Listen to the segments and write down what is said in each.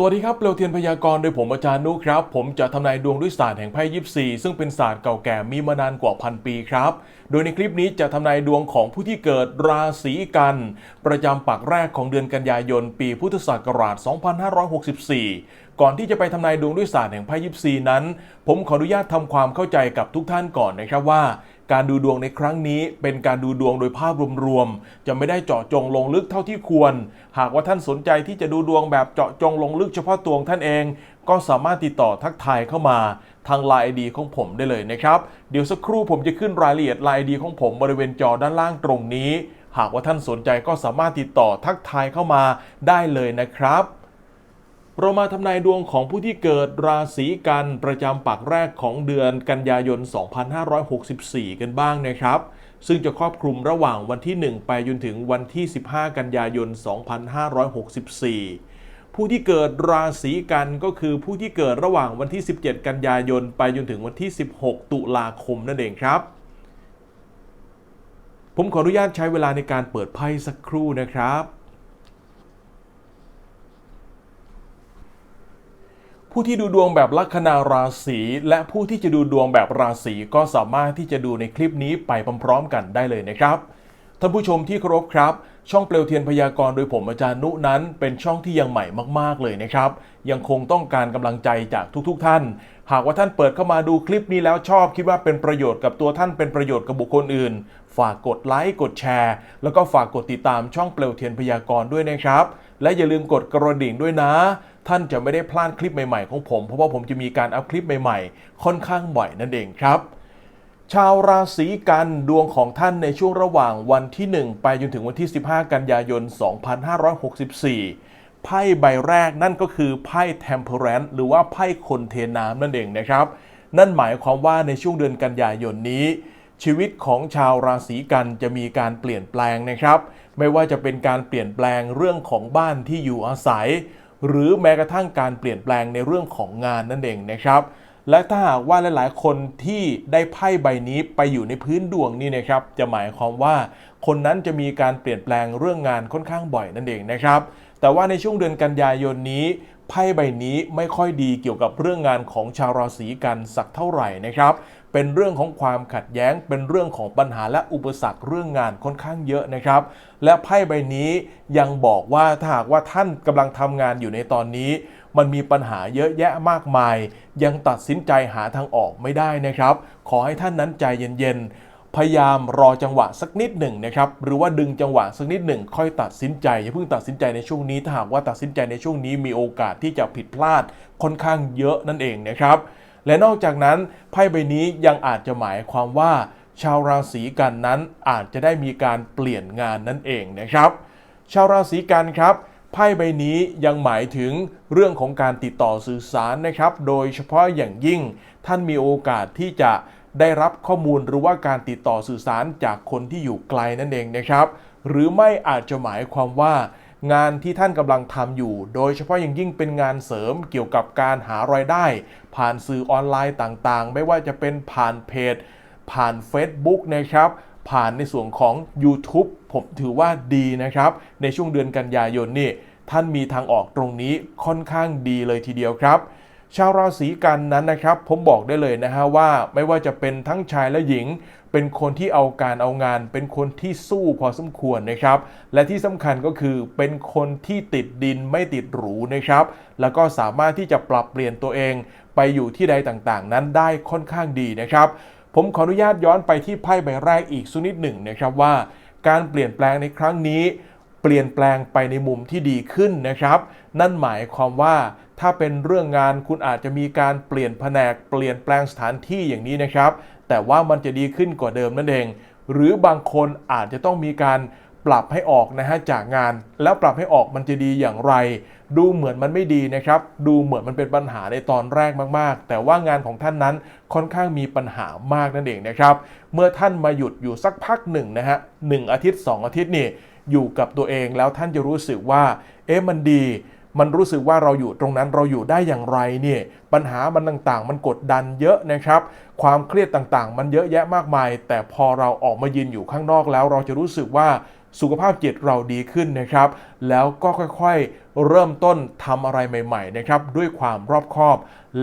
สวัสดีครับเปลวเทียนพยากรณ์โดยผมอาจารย์นุครับ ผมจะทำนายดวงด้วยศาสตร์แห่งไพ่ยิปซีซึ่งเป็นศาสตร์เก่าแก่มีมานานกว่าพันปีครับ โดยในคลิปนี้จะทำนายดวงของผู้ที่เกิดราศีกัน ประจำปักแรกของเดือนกันยายน ปีพุทธศักราช 2564 ก่อนที่จะไปทำนายดวงด้วยศาสตร์แห่งไพ่ยิปซีนั้น ผมขออนุญาตทำความเข้าใจกับทุกท่านก่อนนะครับว่า การดูดวงในครั้งนี้เป็นการดูดวงโดยภาพรวมๆ จะไม่ได้เจาะจงลงลึกเท่าที่ควร หากว่าท่านสนใจที่จะดูดวงแบบเจาะจงลงลึกเฉพาะตัวท่านเอง ก็สามารถติดต่อทักทายเข้ามาทางไลน์ไอดีของผมได้เลยนะครับ เดี๋ยวสักครู่ผมจะขึ้นรายละเอียดไลน์ไอดีของผมบริเวณจอด้านล่างตรงนี้ หากว่าท่านสนใจก็สามารถติดต่อทักทายเข้ามาได้เลยนะครับ เรามาทำนายดวงของผู้ที่เกิดราศีกันประจำปักแรกของเดือนกันยายน 2564 กันบ้างนะครับ ซึ่งจะครอบคลุมระหว่างวันที่ 1 ไปจนถึงวันที่ 15 กันยายน 2564 ผู้ที่เกิดราศีกันก็คือผู้ที่เกิดระหว่างวันที่ 17 กันยายน ไปจนถึงวันที่ 16 ตุลาคมนั่นเองครับ ผมขออนุญาตใช้เวลาในการเปิดไพ่สักครู่นะครับ ผู้ที่ดูดวงแบบลัคนาราศีและผู้ที่จะดูดวงแบบราศีก็สามารถที่จะดูในคลิปนี้ไปพร้อมๆกันได้เลยนะครับท่านผู้ชมที่เคารพครับ ช่องเปลวเทียนพยากรณ์โดยผมอาจารย์นุนั้น เป็นช่องที่ยังใหม่มากๆเลยนะครับ ยังคงต้องการกำลังใจจากทุกๆ ท่าน หากว่าท่านเปิดเข้ามาดูคลิปนี้แล้วชอบ คิดว่าเป็นประโยชน์กับตัวท่านเป็นประโยชน์กับบุคคลอื่น ฝากกดไลค์กดแชร์ แล้วก็ฝากกดติดตามช่องเปลวเทียนพยากรณ์ด้วยนะครับ และอย่าลืมกดกระดิ่งด้วยนะ ท่านจะไม่ได้พลาดคลิปใหม่ๆของผม เพราะว่าผมจะมีการอัพคลิปใหม่ๆ ค่อนข้างบ่อยนั่นเองครับชาวราศีกันดวงของท่านในช่วงระหว่างวันที่ 1 ไปจนถึงวันที่ 15 กันยายน 2564 ไพ่ใบแรกนั่นก็คือไพ่ Temperance หรือว่าไพ่คนเทน้ำนั่นเองนะครับ นั่นหมายความว่าในช่วงเดือนกันยายนนี้ ชีวิตของชาวราศีกันจะมีการเปลี่ยนแปลงนะครับ ไม่ว่าจะเป็นการเปลี่ยนแปลงเรื่องของบ้านที่อยู่อาศัย หรือแม้กระทั่งการเปลี่ยนแปลงในเรื่องของงานนั่นเองนะครับ และถ้าหากว่าหลายๆ คนที่ได้ไพ่ใบนี้ไปอยู่ในพื้นดวงนี่นะครับ จะหมายความว่า คนนั้นจะมีการเปลี่ยนแปลงเรื่องงานค่อนข้างบ่อยนั่นเองนะครับ แต่ว่าในช่วงเดือนกันยายนนี้ไพ่ใบนี้ไม่ค่อยดีเกี่ยวกับเรื่องงานของชาวราศีกันสักเท่าไหร่นะครับ เป็นเรื่องของความขัดแย้ง เป็นเรื่องของปัญหาและอุปสรรคเรื่องงานค่อนข้างเยอะนะครับ และไพ่ใบนี้ยังบอกว่าถ้าหากว่าท่านกำลังทำงานอยู่ในตอนนี้ มันมีปัญหาเยอะแยะมากมาย ยังตัดสินใจหาทางออกไม่ได้นะครับ ขอให้ท่านนั้นใจเย็นๆ พยายามรอจังหวะสักนิดหนึ่งนะครับหรือว่าดึงจังหวะสักนิดหนึ่งค่อยตัดสินใจอย่าเพิ่งตัดสินใจในช่วงนี้ถ้าหากว่าตัดสินใจในช่วงนี้มีโอกาสที่จะผิดพลาดค่อนข้างเยอะนั่นเองนะครับและนอกจากนั้นไพ่ใบนี้ยังอาจจะหมายความว่า ชาวราศีกันนั้นอาจจะได้มีการเปลี่ยนงานนั่นเองนะครับ ชาวราศีกันครับไพ่ใบนี้ยังหมายถึงเรื่องของการติดต่อสื่อสารนะครับ โดยเฉพาะอย่างยิ่งท่านมีโอกาสที่จะ ได้รับข้อมูลหรือว่าการติดต่อสื่อสารจากคนที่อยู่ไกลนั่นเองนะครับ หรือไม่อาจจะหมายความว่างานที่ท่านกำลังทำอยู่ โดยเฉพาะอย่างยิ่งเป็นงานเสริมเกี่ยวกับการหารายได้ ผ่านสื่อออนไลน์ต่างๆ ไม่ว่าจะเป็นผ่านเพจ ผ่าน Facebook นะครับผ่านในส่วนของ YouTube ผมถือว่าดีนะครับ ในช่วงเดือนกันยายนนี่ท่านมีทางออกตรงนี้ค่อนข้างดีเลยทีเดียวครับ ชาวราศีกันนั้นนะครับ ผมบอกได้เลยนะฮะว่าไม่ว่าจะเป็นทั้งชายและหญิง เป็นคนที่เอาการเอางาน เป็นคนที่สู้พอสมควรนะครับ และที่สำคัญก็คือเป็นคนที่ติดดินไม่ติดหรูนะครับ แล้วก็สามารถที่จะปรับเปลี่ยนตัวเอง ไปอยู่ที่ใดต่างๆ นั้นได้ค่อนข้างดีนะครับ ผมขออนุญาตย้อนไปที่ไพ่ใบแรกอีกสักนิดหนึ่งนะครับว่า การเปลี่ยนแปลงในครั้งนี้ เปลี่ยนแปลงไปในมุมที่ดีขึ้นนะครับ นั่นหมายความว่า ถ้าเป็นเรื่องงานคุณอาจจะมีการเปลี่ยนแผนกเปลี่ยนแปลงสถานที่อย่างนี้นะครับ แต่ว่ามันจะดีขึ้นกว่าเดิมนั่นเอง หรือบางคนอาจจะต้องมีการปรับให้ออกนะฮะจากงาน แล้วปรับให้ออกมันจะดีอย่างไร ดูเหมือนมันไม่ดีนะครับ ดูเหมือนมันเป็นปัญหาในตอนแรกมากๆ แต่ว่างานของท่านนั้นค่อนข้างมีปัญหามากนั่นเองนะครับ เมื่อท่านมาหยุดอยู่สักพักหนึ่งนะฮะหนึ่งอาทิตย์ 2 อาทิตย์นี่อยู่กับตัวเองแล้วท่านจะรู้สึกว่า เอ๊ะมันดี มันรู้สึกว่าเราอยู่ตรงนั้นเราอยู่ได้อย่างไรเนี่ยปัญหามันต่างๆ มันกดดันเยอะนะครับ ความเครียดต่างๆ มันเยอะแยะมากมาย แต่พอเราออกมายืนอยู่ข้างนอกแล้ว เราจะรู้สึกว่าสุขภาพจิตเราดีขึ้นนะครับ แล้วก็ค่อยๆ เริ่มต้นทำอะไรใหม่ๆนะครับด้วยความรอบคอบ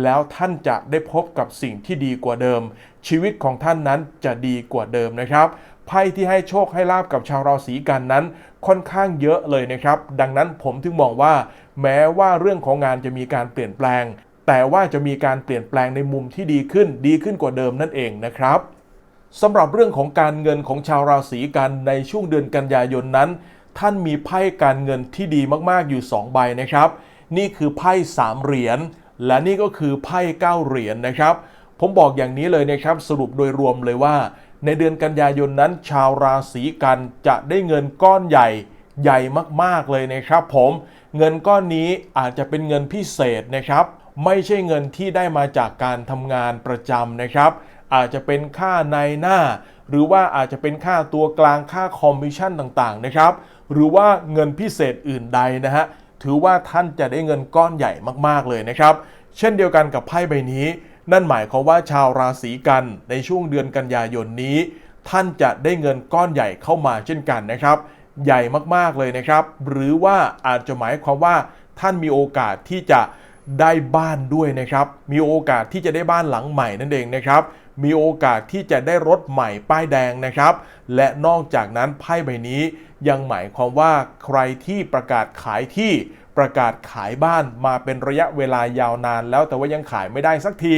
แล้วท่านจะได้พบกับสิ่งที่ดีกว่าเดิม ชีวิตของท่านนั้นจะดีกว่าเดิมนะครับ ไพ่ที่ให้โชคให้ลาบกับชาวราศีกันนั้น ค่อนข้างเยอะเลยนะครับ ดังนั้นผมถึงมองว่า แม้ว่าเรื่องของงานจะมีการเปลี่ยนแปลง แต่ว่าจะมีการเปลี่ยนแปลงในมุมที่ดีขึ้น ดีขึ้นกว่าเดิมนั่นเองนะครับสำหรับเรื่องของการเงินของชาวราศีกันในช่วงเดือนกันยายนนั้น ท่านมีไพ่การเงินที่ดีมากๆอยู่ 2 ใบนะครับ นี่คือไพ่3เหรียญและนี่ก็คือไพ่9เหรียญนะครับ ผมบอกอย่างนี้เลยนะครับ สรุปโดยรวมเลยว่า ในเดือนกันยายนนั้น ชาวราศีกันจะได้เงินก้อนใหญ่ใหญ่มากๆเลยนะครับ ผมเงินก้อนนี้อาจจะเป็นเงินพิเศษนะครับ ไม่ใช่เงินที่ได้มาจากการทำงานประจำนะครับ อาจจะเป็นค่าในหน้า หรือว่าอาจจะเป็นค่าตัวกลางค่าคอมมิชชั่นต่างๆนะครับ หรือว่าเงินพิเศษอื่นใดนะฮะถือว่าท่านจะได้เงินก้อนใหญ่มากๆเลยนะครับ เช่นเดียวกันกับไพ่ใบนี้ นั่นหมายความว่าชาวราศีกันในช่วงเดือนกันยายนนี้ ท่านจะได้เงินก้อนใหญ่เข้ามาเช่นกันนะครับ ใหญ่มากๆเลยนะครับ หรือว่าอาจจะหมายความว่าท่านมีโอกาสที่จะได้บ้านด้วยนะครับ มีโอกาสที่จะได้บ้านหลังใหม่นั่นเองนะครับ มีโอกาสที่จะได้รถใหม่ป้ายแดงนะครับ และนอกจากนั้นไพ่ใบนี้ยังหมายความว่าใครที่ประกาศขายที่ ประกาศขายบ้านมาเป็นระยะเวลายาวนาน แล้วแต่ว่ายังขายไม่ได้สักที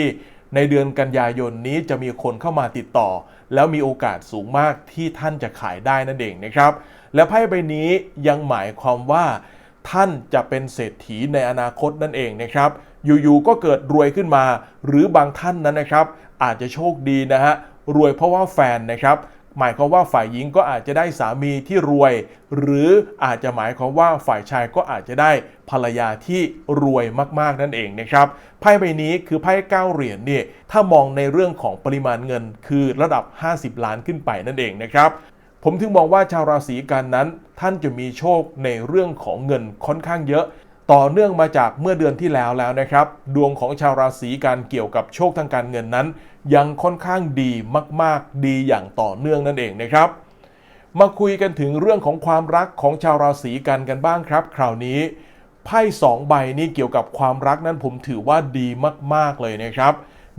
ในเดือนกันยายนนี้จะมีคนเข้ามาติดต่อ แล้วมีโอกาสสูงมากที่ท่านจะขายได้นั่นเองนะครับ และไพ่ใบนี้ยังหมายความว่า ท่านจะเป็นเศรษฐีในอนาคตนั่นเองนะครับอยู่ๆก็เกิดรวยขึ้นมา หรือบางท่านนั้นนะครับ อาจจะโชคดีนะฮะรวยเพราะว่าแฟนนะครับ หมายความว่าฝ่ายหญิงก็อาจจะได้สามีที่รวย หรืออาจจะหมายความว่าฝ่ายชายก็อาจจะได้ภรรยาที่รวยมากๆนั่นเองนะครับไพ่ใบนี้คือไพ่เก้าเหรียญเนี่ยถ้ามองในเรื่องของปริมาณเงินคือระดับ 50 ล้านขึ้นไปนั่นเองนะครับผมถึงมองว่าชาวราศีกันนั้น ท่านจะมีโชคในเรื่องของเงินค่อนข้างเยอะ ต่อเนื่องมาจากเมื่อเดือนที่แล้วแล้วนะครับ ดวงของชาวราศีกันเกี่ยวกับโชคทางการเงินนั้น ยังค่อนข้างดีมาก ๆ ดีอย่างต่อเนื่องนั่นเองนะครับ มาคุยกันถึงเรื่องของความรักของชาวราศีกันกันบ้างครับ คราวนี้ไพ่สองใบนี้เกี่ยวกับความรักนั้นผมถือว่าดีมาก ๆ เลยนะครับ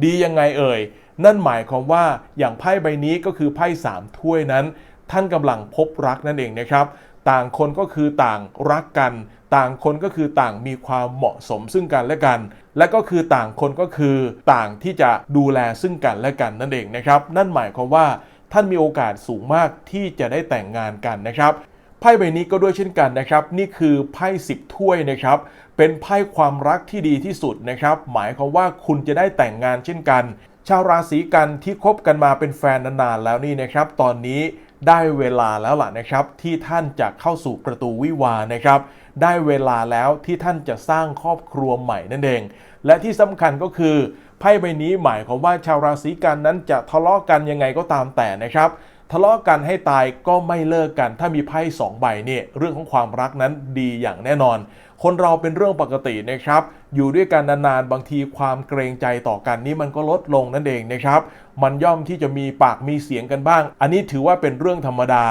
ดียังไงเอ่ย นั่นหมายความว่าอย่างไพ่ใบนี้ก็คือไพ่สามถ้วยนั้น ท่านกำลังพบรักนั่นเองนะครับ ต่างคนก็คือต่างรักกัน ต่างคนก็คือต่างมีความเหมาะสมซึ่งกันและกัน และก็คือต่างคนก็คือต่างที่จะดูแลซึ่งกันและกันนั่นเองนะครับ นั่นหมายความว่าท่านมีโอกาสสูงมากที่จะได้แต่งงานกันนะครับไพ่ใบนี้ก็ด้วยเช่นกันนะครับ นี่คือไพ่สิบถ้วยนะครับ เป็นไพ่ความรักที่ดีที่สุดนะครับ หมายความว่าคุณจะได้แต่งงานเช่นกัน ชาวราศีกันที่คบกันมาเป็นแฟนนานๆแล้วนี่นะครับ ตอนนี้ ได้เวลาแล้วล่ะนะครับ ที่ท่านจะเข้าสู่ประตูวิวานะครับ ได้เวลาแล้วที่ท่านจะสร้างครอบครัวใหม่นั่นเอง และที่สำคัญก็คือไพ่ใบนี้หมายความว่าชาวราศีกันนั้นจะทะเลาะกันยังไงก็ตามแต่นะครับ ทะเลาะกันให้ตายก็ไม่เลิกกัน ถ้ามีไพ่สองใบเนี่ยเรื่องของความรักนั้นดีอย่างแน่นอน คนเราเป็นเรื่องปกตินะครับ อยู่ด้วยกันนานๆ บางทีความเกรงใจต่อกันนี่มันก็ลดลงนั่นเองนะครับ มันย่อมที่จะมีปากมีเสียงกันบ้าง อันนี้ถือว่าเป็นเรื่องธรรมดา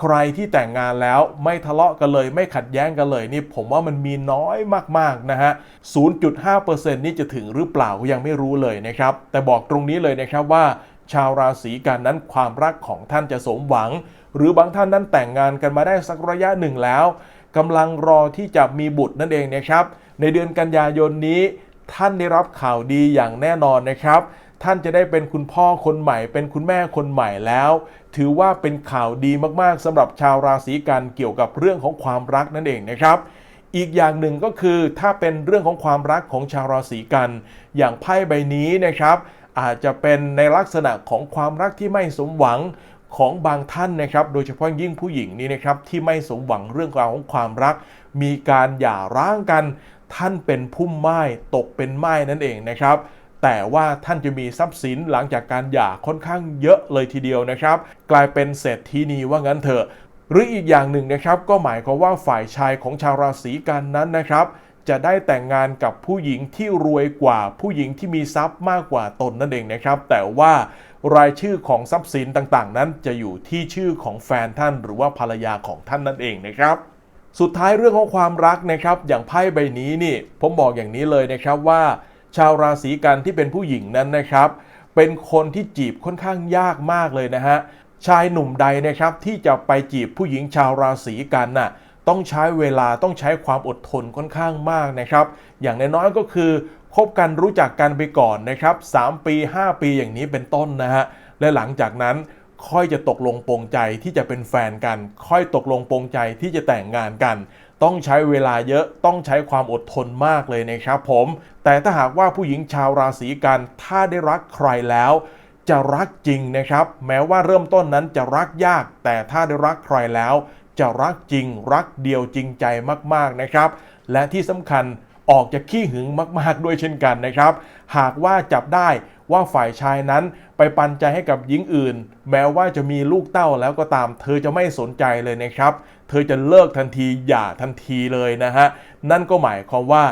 ใครที่แต่งงานแล้วไม่ทะเลาะกันเลย ไม่ขัดแย้งกันเลยนี่ผมว่ามันมีน้อยมากๆนะฮะ 0.5%นี่จะถึงหรือเปล่ายังไม่รู้เลยนะครับ แต่บอกตรงนี้เลยนะครับว่า ชาวราศีกันนั้นความรักของท่านจะสมหวัง หรือบางท่านนั้นแต่งงานกันมาได้สักระยะหนึ่งแล้วกำลังรอที่จะมีบุตรนั่นเองนะครับ ในเดือนกันยายนนี้ท่านได้รับข่าวดีอย่างแน่นอนนะครับ ท่านจะได้เป็นคุณพ่อคนใหม่ เป็นคุณแม่คนใหม่แล้ว ถือว่าเป็นข่าวดีมากๆสำหรับชาวราศีกันเกี่ยวกับเรื่องของความรักนั่นเองนะครับอีกอย่างหนึ่งก็คือถ้าเป็นเรื่องของความรักของชาวราศีกัน อย่างไพ่ใบนี้นะครับ อาจจะเป็นในลักษณะของความรักที่ไม่สมหวังของบางท่านนะครับ โดยเฉพาะยิ่งผู้หญิงนี่นะครับที่ไม่สมหวังเรื่องราวของความรัก มีการหย่าร้างกัน ท่านเป็นพุ่มไม้ตกเป็นไม้นั่นเองนะครับ แต่ว่าท่านจะมีทรัพย์สินหลังจากการหย่าค่อนข้างเยอะเลยทีเดียวนะครับ กลายเป็นเศรษฐีนีว่างั้นเถอะ หรืออีกอย่างหนึ่งนะครับ ก็หมายความว่าฝ่ายชายของชาวราศีกันนั้นนะครับ จะได้แต่งงานกับผู้หญิงที่รวยกว่าผู้หญิงที่มีทรัพย์มากกว่าตนนั่นเองนะครับ แต่ว่ารายชื่อของทรัพย์สินต่างๆ นั้นจะอยู่ที่ชื่อของแฟนท่านหรือว่าภรรยาของท่านนั่นเองนะครับ สุดท้ายเรื่องของความรักนะครับ อย่างไพ่ใบนี้นี่ผมบอกอย่างนี้เลยนะครับว่า ชาวราศีกันที่เป็นผู้หญิงนั้นนะครับ เป็นคนที่จีบค่อนข้างยากมากเลยนะฮะชายหนุ่มใดนะครับที่จะไปจีบผู้หญิงชาวราศีกันน่ะ ต้องใช้เวลาต้องใช้ความอดทนค่อนข้างมากนะครับ อย่างน้อยๆก็คือคบกันรู้จักกันไปก่อนนะครับ 3 ปี 5 ปีอย่างนี้เป็นต้นนะฮะ และหลังจากนั้นค่อยจะตกลงปรงใจที่จะเป็นแฟนกัน ค่อยตกลงปรงใจที่จะแต่งงานกัน ต้องใช้เวลาเยอะต้องใช้ความอดทนมากเลยนะครับผม แต่ถ้าหากว่าผู้หญิงชาวราศีกันถ้าได้รักใครแล้วจะรักจริงนะครับ แม้ว่าเริ่มต้นนั้นจะรักยาก แต่ถ้าได้รักใครแล้ว จะรักจริง รักเดียวจริงใจมากๆนะครับ และที่สำคัญออกจะขี้หึงมาก ๆ ด้วยเช่นกันนะครับ หากว่าจับได้ว่าฝ่ายชายนั้นไปปันใจให้กับหญิงอื่น แม้ว่าจะมีลูกเต้าแล้วก็ตาม เธอจะไม่สนใจเลยนะครับ เธอจะเลิกทันทีหย่าทันทีเลยนะฮะ นั่นก็หมายความว่า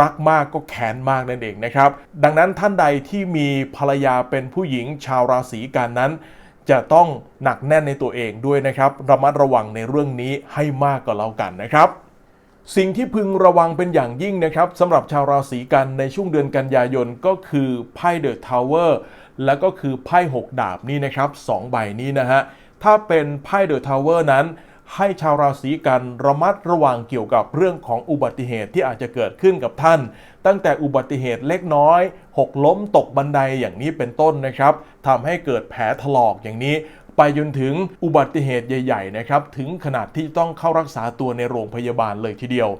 รักมากก็แค้นมากนั่นเองนะครับ ดังนั้นท่านใดที่มีภรรยาเป็นผู้หญิงชาวราศีกันนั้น จะต้องหนักแน่นในตัวเองด้วยนะครับ ระมัดระวังในเรื่องนี้ให้มากก็แล้วกันนะครับสิ่งที่พึงระวังเป็นอย่างยิ่งนะครับสำหรับชาวราศีกันในช่วงเดือนกันยายนก็คือไพ่เดอะทาวเวอร์แล้วก็คือไพ่6ดาบนี่นะครับสองใบนี้นะฮะ ถ้าเป็นไพ่เดอะทาวเวอร์นั้น ให้ชาวราศีกันระมัดระวังเกี่ยวกับเรื่องของอุบัติเหตุที่อาจจะเกิดขึ้นกับท่าน ตั้งแต่อุบัติเหตุเล็กน้อย หกล้มตกบันไดอย่างนี้เป็นต้นนะครับทำให้เกิดแผลถลอกอย่างนี้ไปจนถึงอุบัติเหตุใหญ่ๆนะครับถึงขนาดที่ต้องเข้ารักษาตัวในโรงพยาบาลเลยทีเดียว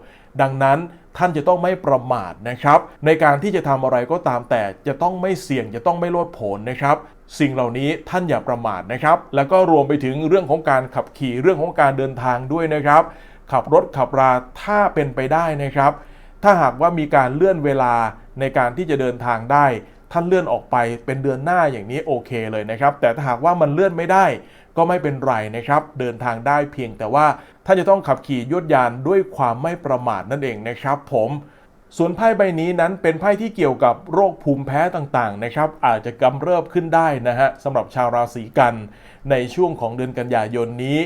ดังนั้นท่านจะต้องไม่ประมาทนะครับ ในการที่จะทำอะไรก็ตามแต่จะต้องไม่เสี่ยงจะต้องไม่ลดผนนะครับ สิ่งเหล่านี้ท่านอย่าประมาทนะครับ แล้วก็รวมไปถึงเรื่องของการขับขี่เรื่องของการเดินทางด้วยนะครับ ขับรถขับราถ้าเป็นไปได้นะครับ ถ้าหากว่ามีการเลื่อนเวลา ในการที่จะเดินทางได้ ท่านเลื่อนออกไปเป็นเดือนหน้าอย่างนี้โอเคเลยนะครับ แต่ถ้าหากว่ามันเลื่อนไม่ได้ก็ไม่เป็นไรนะครับ เดินทางได้เพียงแต่ว่าท่านจะต้องขับขี่ยวดยานด้วยความไม่ประมาทนั่นเองนะครับผมส่วนไพ่ใบนี้นั้นเป็นไพ่ที่เกี่ยวกับโรคภูมิแพ้ต่างๆนะครับ อาจจะกำเริบขึ้นได้นะฮะสำหรับชาวราศีกัน ในช่วงของเดือนกันยายนนี้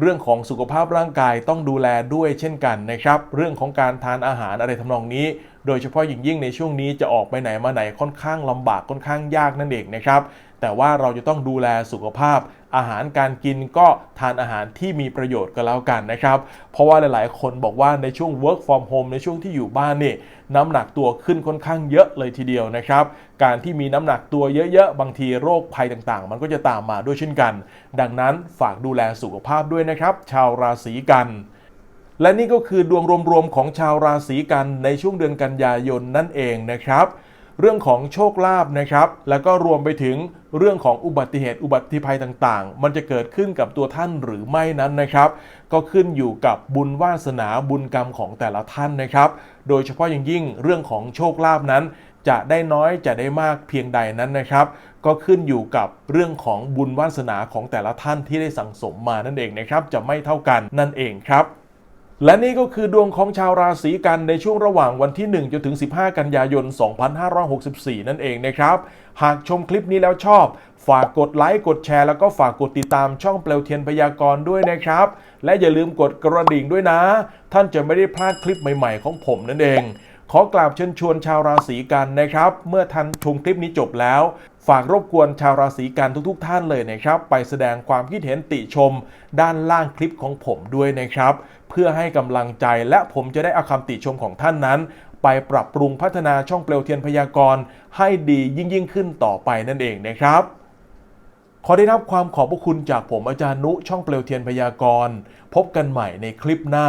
เรื่องของสุขภาพร่างกายต้องดูแลด้วยเช่นกันนะครับ เรื่องของการทานอาหารอะไรทำนองนี้ โดยเฉพาะอย่างยิ่งในช่วงนี้จะออกไปไหนมาไหนค่อนข้างลำบากค่อนข้างยากนั่นเองนะครับแต่ว่าเราจะต้องดูแลสุขภาพ อาหารการกินก็ทานอาหารที่มีประโยชน์ก็แล้วกันนะครับ เพราะว่าหลายๆ คนบอกว่าในช่วง work from home ในช่วงที่อยู่บ้านนี่น้ำหนักตัวขึ้นค่อนข้างเยอะเลยทีเดียวนะครับ การที่มีน้ำหนักตัวเยอะๆ บางทีโรคภัยต่างๆ มันก็จะตามมาด้วยเช่นกัน ดังนั้นฝากดูแลสุขภาพด้วยนะครับ ชาวราศีกัน และนี่ก็คือดวงรวมๆของชาวราศีกันในช่วงเดือนกันยายนนั่นเองนะครับ เรื่องของโชคลาภนะครับ แล้วก็รวมไปถึงเรื่องของอุบัติเหตุอุบัติภัยต่างๆ มันจะเกิดขึ้นกับตัวท่านหรือไม่นั้นนะครับ ก็ขึ้นอยู่กับบุญวาสนาบุญกรรมของแต่ละท่านนะครับ โดยเฉพาะอย่างยิ่งเรื่องของโชคลาภนั้นจะได้น้อยจะได้มากเพียงใดนั้นนะครับ ก็ขึ้นอยู่กับเรื่องของบุญวาสนาของแต่ละท่านที่ได้สั่งสมมานั่นเองนะครับ จะไม่เท่ากันนั่นเองครับ และนี่ก็คือดวงของชาวราศีกันในช่วงระหว่างวันที่ 1 จนถึง 15 กันยายน 2564 นั่นเองนะครับ หากชมคลิปนี้แล้วชอบ ฝากกดไลค์กดแชร์แล้วก็ฝากกดติดตามช่องเปลวเทียนพยากรณ์ด้วยนะครับ และอย่าลืมกดกระดิ่งด้วยนะ ท่านจะไม่ได้พลาดคลิปใหม่ๆ ของผมนั่นเอง ขอกราบเชิญชวนชาวราศีกันนะครับ เมื่อท่านชมคลิปนี้จบแล้ว ฝากรบกวนชาวราศีกันทุกๆ ท่านเลยนะครับ ไปแสดงความคิดเห็นติชม ด้านล่างคลิปของผมด้วยนะครับ เพื่อให้กำลังใจและผมจะได้เอาคำติชมของท่านนั้น ไปปรับปรุงพัฒนาช่องเปลวเทียนพยากรณ์ให้ดียิ่งยิ่งขึ้นต่อไปนั่นเองนะครับขอได้รับความขอบพระคุณจากผมอาจารย์นุช่องเปลวเทียนพยากรณ์ พบกันใหม่ในคลิปหน้า